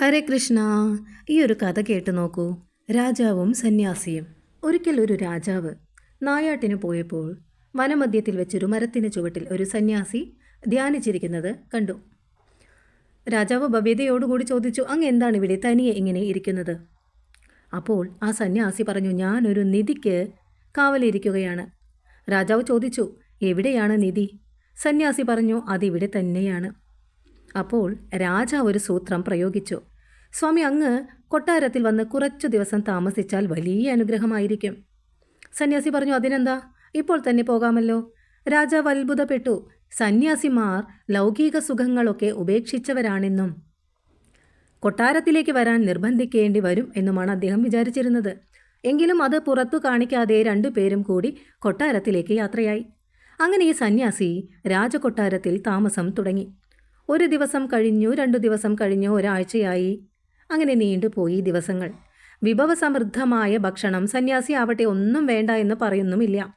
ഹരേ കൃഷ്ണ ഈ ഒരു കഥ കേട്ട് നോക്കൂ. രാജാവും സന്യാസിയും. ഒരിക്കൽ ഒരു രാജാവ് നായാട്ടിന് പോയപ്പോൾ വനമധ്യത്തിൽ വെച്ചൊരു മരത്തിന് ചുവട്ടിൽ ഒരു സന്യാസി ധ്യാനിച്ചിരിക്കുന്നത് കണ്ടു. രാജാവ് ഭവ്യതയോടുകൂടി ചോദിച്ചു അങ്ങ് എന്താണ് ഇവിടെ തനിയെ ഇങ്ങനെ ഇരിക്കുന്നത്? അപ്പോൾ ആ സന്യാസി പറഞ്ഞു ഞാനൊരു നിധിക്ക് കാവലിരിക്കുകയാണ്. രാജാവ് ചോദിച്ചു എവിടെയാണ് നിധി? സന്യാസി പറഞ്ഞു അതിവിടെ തന്നെയാണ്. അപ്പോൾ രാജാവ് ഒരു സൂത്രം പ്രയോഗിച്ചു. സ്വാമി അങ്ങ് കൊട്ടാരത്തിൽ വന്ന് കുറച്ചു ദിവസം താമസിച്ചാൽ വലിയ അനുഗ്രഹമായിരിക്കും. സന്യാസി പറഞ്ഞു അതിനെന്താ? ഇപ്പോൾ തന്നെ പോകാമല്ലോ. രാജാവ് അത്ഭുതപ്പെട്ടു സന്യാസിമാർ ലൗകിക സുഖങ്ങളൊക്കെ ഉപേക്ഷിച്ചവരാണെന്നും കൊട്ടാരത്തിലേക്ക് വരാൻ നിർബന്ധിക്കേണ്ടി വരും എന്നുമാണ് അദ്ദേഹം വിചാരിച്ചിരുന്നത്. എങ്കിലും അത് പുറത്തു കാണിക്കാതെ രണ്ടുപേരും കൂടി കൊട്ടാരത്തിലേക്ക് യാത്രയായി. അങ്ങനെ ഈ സന്യാസി രാജകൊട്ടാരത്തിൽ താമസം തുടങ്ങി. ഒരു ദിവസം കഴിഞ്ഞു രണ്ടു ദിവസം കഴിഞ്ഞു ഒരാഴ്ചയായി. അങ്ങനെ നീണ്ടുപോയി ദിവസങ്ങൾ. വിഭവസമൃദ്ധമായ ഭക്ഷണം സന്യാസി ആവട്ടെ ഒന്നും വേണ്ട എന്ന് പറയുന്നുമില്ല.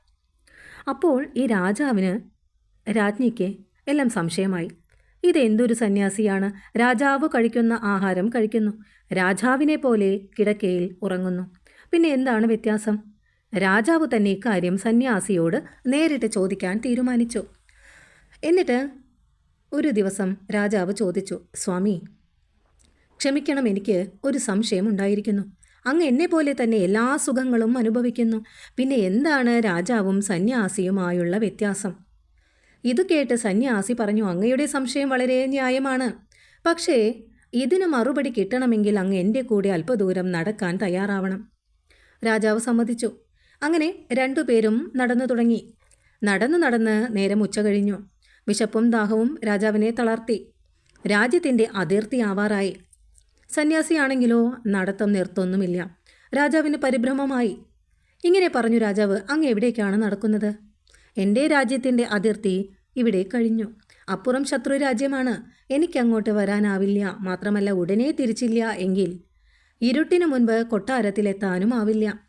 അപ്പോൾ ഈ രാജാവിന് രാജ്ഞിക്ക് എല്ലാം സംശയമായി. ഇതെന്തൊരു സന്യാസിയാണ്? രാജാവ് കഴിക്കുന്ന ആഹാരം കഴിക്കുന്നു. രാജാവിനെ പോലെ കിടക്കയിൽ ഉറങ്ങുന്നു. പിന്നെ എന്താണ് വ്യത്യാസം? രാജാവ് തന്നെ ഇക്കാര്യം സന്യാസിയോട് നേരിട്ട് ചോദിക്കാൻ തീരുമാനിച്ചു. എന്നിട്ട് ഒരു ദിവസം രാജാവ് ചോദിച്ചു സ്വാമി ക്ഷമിക്കണം എനിക്ക് ഒരു സംശയം ഉണ്ടായിരിക്കുന്നു അങ്ങ് എന്നെ പോലെ തന്നെ എല്ലാ സുഖങ്ങളും അനുഭവിക്കുന്നു. പിന്നെ എന്താണ് രാജാവും സന്യാസിയുമായുള്ള വ്യത്യാസം? ഇത് കേട്ട് സന്യാസി പറഞ്ഞു അങ്ങയുടെ സംശയം വളരെ ന്യായമാണ്. പക്ഷേ ഇതിന് മറുപടി കിട്ടണമെങ്കിൽ അങ്ങ് എന്റെ കൂടെ അല്പദൂരം നടക്കാൻ തയ്യാറാവണം. രാജാവ് സമ്മതിച്ചു. അങ്ങനെ രണ്ടുപേരും നടന്നു തുടങ്ങി. നടന്നു നടന്ന് നേരം ഉച്ച കഴിഞ്ഞു. വിശപ്പും ദാഹവും രാജാവിനെ തളർത്തി. രാജ്യത്തിന്റെ അതിർത്തി ആവാറായി. സന്യാസിയാണെങ്കിലോ നടത്തം നിർത്തൊന്നുമില്ല. രാജാവിന് പരിഭ്രമമായി. ഇങ്ങനെ പറഞ്ഞു രാജാവ് അങ്ങ് എവിടേക്കാണ് നടക്കുന്നത്? എന്റെ രാജ്യത്തിന്റെ അതിർത്തി ഇവിടെ കഴിഞ്ഞു. അപ്പുറം ശത്രു രാജ്യമാണ്. എനിക്കങ്ങോട്ട് വരാനാവില്ല. മാത്രമല്ല ഉടനെ തിരിച്ചില്ല എങ്കിൽ ഇരുട്ടിനു മുൻപ് കൊട്ടാരത്തിലെത്താനും ആവില്ല.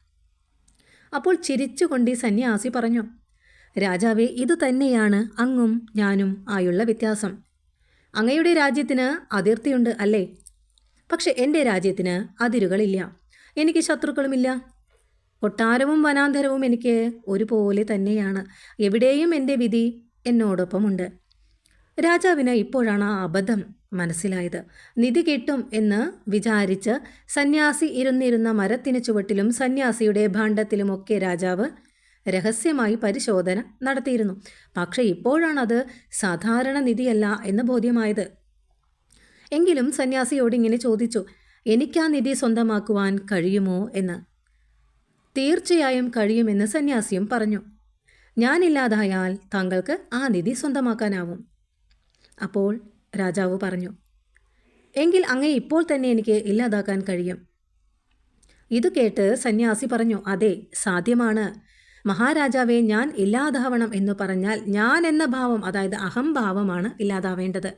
അപ്പോൾ ചിരിച്ചുകൊണ്ട് സന്യാസി പറഞ്ഞു രാജാവേ ഇതുതന്നെയാണ് അങ്ങും ഞാനും ആയുള്ള വ്യത്യാസം. അങ്ങയുടെ രാജ്യത്തിന് അതിർത്തിയുണ്ട് അല്ലേ? പക്ഷെ എന്റെ രാജ്യത്തിന് അതിരുകളില്ല. എനിക്ക് ശത്രുക്കളുമില്ല. കൊട്ടാരവും വനാന്തരവും എനിക്ക് ഒരുപോലെ തന്നെയാണ്. എവിടെയും എന്റെ വിധി എന്നോടൊപ്പമുണ്ട്. രാജാവിന് ഇപ്പോഴാണ് ആ അബദ്ധം മനസ്സിലായത്. നിധി കിട്ടും എന്ന് വിചാരിച്ച് സന്യാസി ഇരുന്നിരുന്ന മരത്തിന് ചുവട്ടിലും സന്യാസിയുടെ ഭാണ്ഡത്തിലുമൊക്കെ രാജാവ് രഹസ്യമായി പരിശോധന നടത്തിയിരുന്നു. പക്ഷേ ഇപ്പോഴാണത് സാധാരണ നിധിയല്ല എന്ന് ബോധ്യമായത്. എങ്കിലും സന്യാസിയോട് ഇങ്ങനെ ചോദിച്ചു എനിക്കാ നിധി സ്വന്തമാക്കുവാൻ കഴിയുമോ എന്ന്? തീർച്ചയായും കഴിയുമെന്ന് സന്യാസിയും പറഞ്ഞു. ഞാനില്ലാതായാൽ താങ്കൾക്ക് ആ നിധി സ്വന്തമാക്കാനാവും. അപ്പോൾ രാജാവ് പറഞ്ഞു എങ്കിൽ അങ്ങേ ഇപ്പോൾ തന്നെ എനിക്ക് ഇല്ലാതാക്കാൻ കഴിയും. ഇത് കേട്ട് സന്യാസി പറഞ്ഞു അതെ സാധ്യമാണ്. മഹാരാജാവെ ഞാൻ ഇല്ലാതാവണം എന്ന് പറഞ്ഞാൽ ഞാൻ എന്ന ഭാവം അതായത് അഹംഭാവമാണ് ഇല്ലാതാവേണ്ടത്.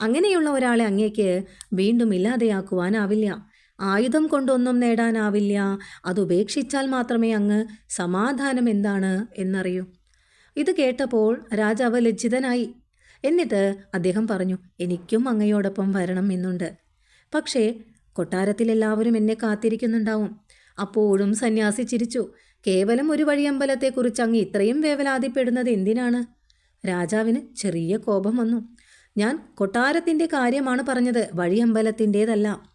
അങ്ങനെയുള്ള ഒരാളെ അങ്ങേക്ക് വീണ്ടും ഇല്ലാതെയാക്കുവാനാവില്ല. ആയുധം കൊണ്ടൊന്നും നേടാനാവില്ല. അത് ഉപേക്ഷിച്ചാൽ മാത്രമേ അങ്ങ് സമാധാനം എന്താണ് എന്നറിയൂ. ഇത് കേട്ടപ്പോൾ രാജാവ് ലജ്ജിതനായി. എന്നിട്ട് അദ്ദേഹം പറഞ്ഞു എനിക്കും അങ്ങയോടൊപ്പം വരണം എന്നുണ്ട്. പക്ഷേ കൊട്ടാരത്തിലെല്ലാവരും എന്നെ കാത്തിരിക്കുന്നുണ്ടാവും. അപ്പോഴും സന്യാസി ചിരിച്ചു. കേവലം ഒരു വഴിയമ്പലത്തെക്കുറിച്ച് അങ്ങ് ഇത്രയും വേവലാതിപ്പെടുന്നത് എന്തിനാണ്? രാജാവിന് ചെറിയ കോപം വന്നു. ഞാൻ കൊട്ടാരത്തിന്റെ കാര്യമാണ് പറഞ്ഞത് വഴിയമ്പലത്തിന്റേതല്ല.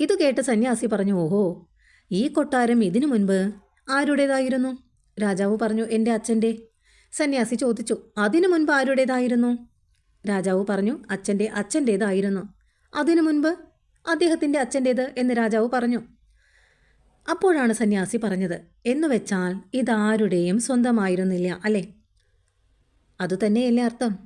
ഇത് കേട്ട് സന്യാസി പറഞ്ഞു ഓഹോ ഈ കൊട്ടാരം ഇതിനു മുൻപ് ആരുടേതായിരുന്നു? രാജാവ് പറഞ്ഞു എന്റെ അച്ഛന്റെ. സന്യാസി ചോദിച്ചു അതിനു മുൻപ് ആരുടേതായിരുന്നു? രാജാവ് പറഞ്ഞു അച്ഛന്റെ അച്ഛന്റേതായിരുന്നു. അതിനു മുൻപ്? അദ്ദേഹത്തിന്റെ അച്ഛന്റേത് എന്ന് രാജാവ് പറഞ്ഞു. അപ്പോഴാണ് സന്യാസി പറഞ്ഞത്. എന്നുവെച്ചാൽ ഇതാരുടെയും സ്വന്തമായിരുന്നില്ല അല്ലേ? അതുതന്നെയല്ലേ അർത്ഥം.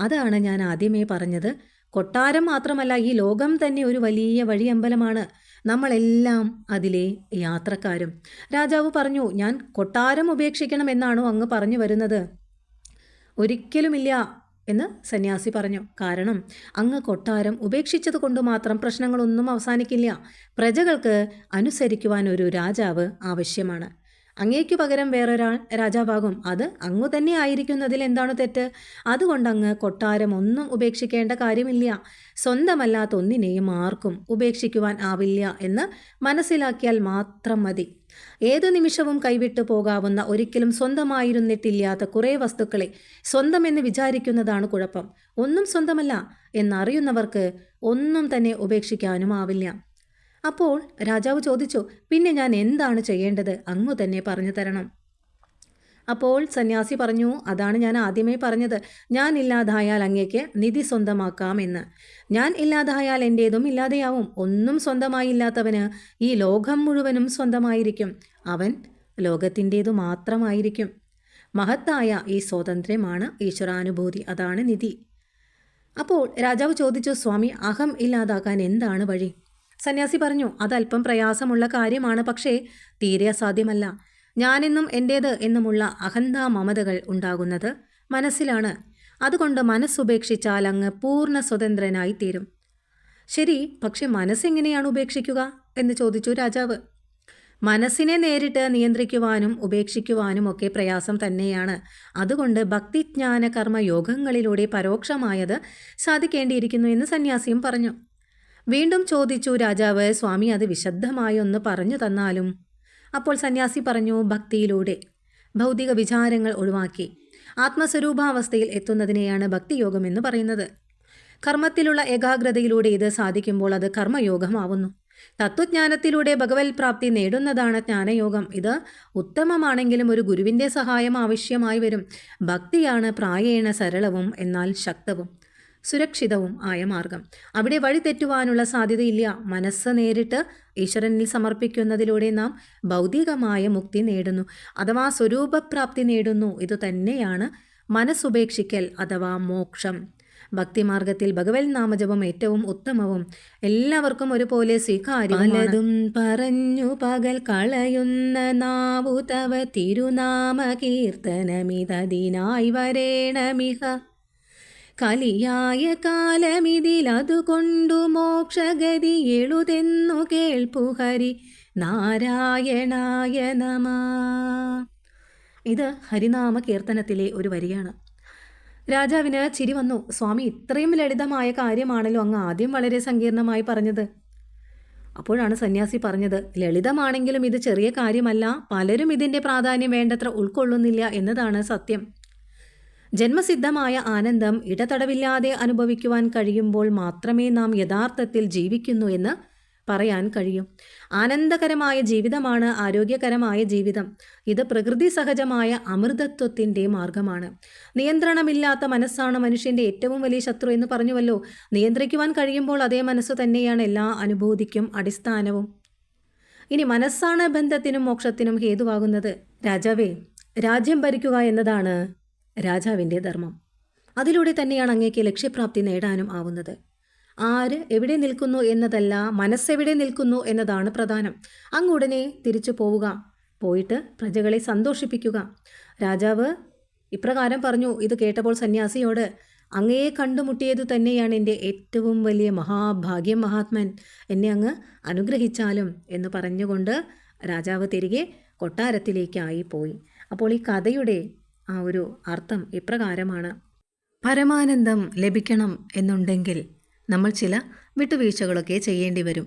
അതാണ് ഞാൻ ആദ്യമേ പറഞ്ഞത്. കൊട്ടാരം മാത്രമല്ല ഈ ലോകം തന്നെ ഒരു വലിയ വഴിയമ്പലമാണ്. നമ്മളെല്ലാം അതിലെ യാത്രക്കാരും. രാജാവ് പറഞ്ഞു ഞാൻ കൊട്ടാരം ഉപേക്ഷിക്കണം എന്നാണോ അങ്ങ് പറഞ്ഞു വരുന്നത്? ഒരിക്കലുമില്ല. എന്ന് സന്യാസി പറഞ്ഞു. കാരണം അങ്ങ് കൊട്ടാരം ഉപേക്ഷിച്ചത് കൊണ്ട് മാത്രം പ്രശ്നങ്ങളൊന്നും അവസാനിക്കില്ല. പ്രജകൾക്ക് അനുസരിക്കുവാൻ ഒരു രാജാവ് ആവശ്യമാണ്. അങ്ങേക്കു പകരം വേറൊരാൾ രാജാവാകും. അത് അങ്ങു തന്നെ ആയിരിക്കുന്നതിൽ എന്താണ് തെറ്റ്? അതുകൊണ്ട് അങ്ങ് കൊട്ടാരം ഒന്നും ഉപേക്ഷിക്കേണ്ട കാര്യമില്ല. സ്വന്തമല്ലാത്ത ഒന്നിനെയും ആർക്കും ഉപേക്ഷിക്കുവാൻ ആവില്ല എന്ന് മനസ്സിലാക്കിയാൽ മാത്രം മതി. ഏതു നിമിഷവും കൈവിട്ടു പോകാവുന്ന ഒരിക്കലും സ്വന്തമായിരുന്നിട്ടില്ലാത്ത കുറേ വസ്തുക്കളെ സ്വന്തമെന്ന് വിചാരിക്കുന്നതാണ് കുഴപ്പം. ഒന്നും സ്വന്തമല്ല എന്നറിയുന്നവർക്ക് ഒന്നും തന്നെ ഉപേക്ഷിക്കാനും ആവില്ല. അപ്പോൾ രാജാവ് ചോദിച്ചു പിന്നെ ഞാൻ എന്താണ് ചെയ്യേണ്ടത്? അങ്ങു തന്നെ പറഞ്ഞു തരണം. അപ്പോൾ സന്യാസി പറഞ്ഞു അതാണ് ഞാൻ ആദ്യമേ പറഞ്ഞത്. ഞാൻ ഇല്ലാതായാൽ അങ്ങേക്ക് നിധി സ്വന്തമാക്കാം എന്ന്. ഞാൻ ഇല്ലാതായാൽ എന്റേതും ഇല്ലാതെയാവും. ഒന്നും സ്വന്തമായില്ലാത്തവന് ഈ ലോകം മുഴുവനും സ്വന്തമായിരിക്കും. അവൻ ലോകത്തിന്റേതു മാത്രമായിരിക്കും. മഹത്തായ ഈ സ്വാതന്ത്ര്യമാണ് ഈശ്വരാനുഭൂതി. അതാണ് നിധി. അപ്പോൾ രാജാവ് ചോദിച്ചു സ്വാമി അഹം ഇല്ലാതാക്കാൻ എന്താണ് വഴി? സന്യാസി പറഞ്ഞു അതല്പം പ്രയാസമുള്ള കാര്യമാണ്. പക്ഷേ തീരെ അസാധ്യമല്ല. ഞാനെന്നും എന്റേത് എന്നുമുള്ള അഹന്താ മമതകൾ ഉണ്ടാകുന്നത് മനസ്സിലാണ്. അതുകൊണ്ട് മനസ്സുപേക്ഷിച്ചാൽ അങ്ങ് പൂർണ സ്വതന്ത്രനായി തീരും. ശരി പക്ഷെ മനസ്സെങ്ങനെയാണ് ഉപേക്ഷിക്കുക എന്ന് ചോദിച്ചു രാജാവ്. മനസ്സിനെ നേരിട്ട് നിയന്ത്രിക്കുവാനും ഉപേക്ഷിക്കുവാനും ഒക്കെ പ്രയാസം തന്നെയാണ്. അതുകൊണ്ട് ഭക്തിജ്ഞാന കർമ്മ യോഗങ്ങളിലൂടെ പരോക്ഷമായത് സാധിക്കേണ്ടിയിരിക്കുന്നു എന്ന് സന്യാസിയും പറഞ്ഞു. വീണ്ടും ചോദിച്ചു രാജാവ് സ്വാമി അത് വിശദമായി ഒന്ന് പറഞ്ഞു തന്നാലും അപ്പോൾ സന്യാസി പറഞ്ഞു ഭക്തിയിലൂടെ. ഭൗതിക വിചാരങ്ങൾ ഒഴിവാക്കി. ആത്മസ്വരൂപാവസ്ഥയിൽ എത്തുന്നതിനെയാണ് ഭക്തിയോഗം എന്ന് പറയുന്നത്. കർമ്മത്തിലുള്ള ഏകാഗ്രതയിലൂടെ ഇത് സാധിക്കുമ്പോൾ അത് കർമ്മയോഗമാവുന്നു. തത്വജ്ഞാനത്തിലൂടെ ഭഗവത് പ്രാപ്തി നേടുന്നതാണ് ജ്ഞാനയോഗം. ഇത് ഉത്തമമാണെങ്കിലും ഒരു ഗുരുവിന്റെ സഹായം ആവശ്യമായി വരും. ഭക്തിയാണ് പ്രായേണ സരളവും എന്നാൽ ശക്തവും. സുരക്ഷിതവും ആയ മാർഗം. അവിടെ വഴി തെറ്റുവാനുള്ള സാധ്യതയില്ല. മനസ്സ് നേരിട്ട് ഈശ്വരനിൽ സമർപ്പിക്കുന്നതിലൂടെ നാം ഭൗതികമായ മുക്തി നേടുന്നു. അഥവാ സ്വരൂപപ്രാപ്തി നേടുന്നു. ഇത് തന്നെയാണ് മനസ്സുപേക്ഷിക്കൽ അഥവാ മോക്ഷം. ഭക്തിമാർഗത്തിൽ ഭഗവൽ നാമജപം ഏറ്റവും ഉത്തമവും. എല്ലാവർക്കും ഒരുപോലെ സ്വീകാര്യതും പറഞ്ഞു പകൽ കളയുന്ന നാവു തവ തിരുനാമ കീർത്തനമിതതിനായി വരേണമിഹ. കലിയായ കാലമിതിലതുകൊണ്ടു മോക്ഷഗതി എഴുതെന്നു കേൾപ്പുഹരി നാരായണായ നമ ഇത് ഹരിനാമ കീർത്തനത്തിലെ ഒരു വരിയാണ്. രാജാവിന് ചിരി വന്നു. സ്വാമി ഇത്രയും ലളിതമായ കാര്യമാണല്ലോ അങ്ങ് ആദ്യം വളരെ സങ്കീർണമായി പറഞ്ഞത്. അപ്പോഴാണ് സന്യാസി പറഞ്ഞത് ലളിതമാണെങ്കിലും ഇത് ചെറിയ കാര്യമല്ല പലരും ഇതിന്റെ പ്രാധാന്യം വേണ്ടത്ര ഉൾക്കൊള്ളുന്നില്ല എന്നതാണ് സത്യം. ജന്മസിദ്ധമായ ആനന്ദം ഇടതടവില്ലാതെ അനുഭവിക്കുവാൻ കഴിയുമ്പോൾ മാത്രമേ നാം യഥാർത്ഥത്തിൽ ജീവിക്കുന്നു എന്ന് പറയാൻ കഴിയും. ആനന്ദകരമായ ജീവിതമാണ് ആരോഗ്യകരമായ ജീവിതം. ഇത് പ്രകൃതി സഹജമായ അമൃതത്വത്തിന്റെ മാർഗമാണ്. നിയന്ത്രണമില്ലാത്ത മനസ്സാണ് മനുഷ്യന്റെ ഏറ്റവും വലിയ ശത്രു എന്ന് പറഞ്ഞുവല്ലോ. നിയന്ത്രിക്കുവാൻ കഴിയുമ്പോൾ അതേ മനസ്സ് തന്നെയാണ് എല്ലാ അനുഭൂതിക്കും അടിസ്ഥാനവും. ഇനി മനസ്സാണ് ബന്ധത്തിനും മോക്ഷത്തിനും ഹേതുവാകുന്നത്. രാജാവേ രാജ്യം ഭരിക്കുക എന്നതാണ് രാജാവിന്റെ ധർമ്മം. അതിലൂടെ തന്നെയാണ് അങ്ങേക്ക് ലക്ഷ്യപ്രാപ്തി നേടാനും ആവുന്നത്. ആര് എവിടെ നിൽക്കുന്നു എന്നതല്ല മനസ്സെവിടെ നിൽക്കുന്നു എന്നതാണ് പ്രധാനം. അങ്ങുടനെ തിരിച്ചു പോവുക. പോയിട്ട് പ്രജകളെ സന്തോഷിപ്പിക്കുക. രാജാവ് ഇപ്രകാരം പറഞ്ഞു ഇത് കേട്ടപ്പോൾ സന്യാസിയോട് അങ്ങയെ കണ്ടുമുട്ടിയത് തന്നെയാണ് എന്റെ ഏറ്റവും വലിയ മഹാഭാഗ്യം മഹാത്മൻ. എന്നെ അങ്ങ് അനുഗ്രഹിച്ചാലും എന്ന് പറഞ്ഞുകൊണ്ട് രാജാവ് തിരികെ കൊട്ടാരത്തിലേക്കായി പോയി. അപ്പോൾ ഈ കഥയുടെ ആ ഒരു അർത്ഥം ഇപ്രകാരമാണ്. പരമാനന്ദം ലഭിക്കണം എന്നുണ്ടെങ്കിൽ നമ്മൾ ചില വിട്ടുവീഴ്ചകളൊക്കെ ചെയ്യേണ്ടി വരും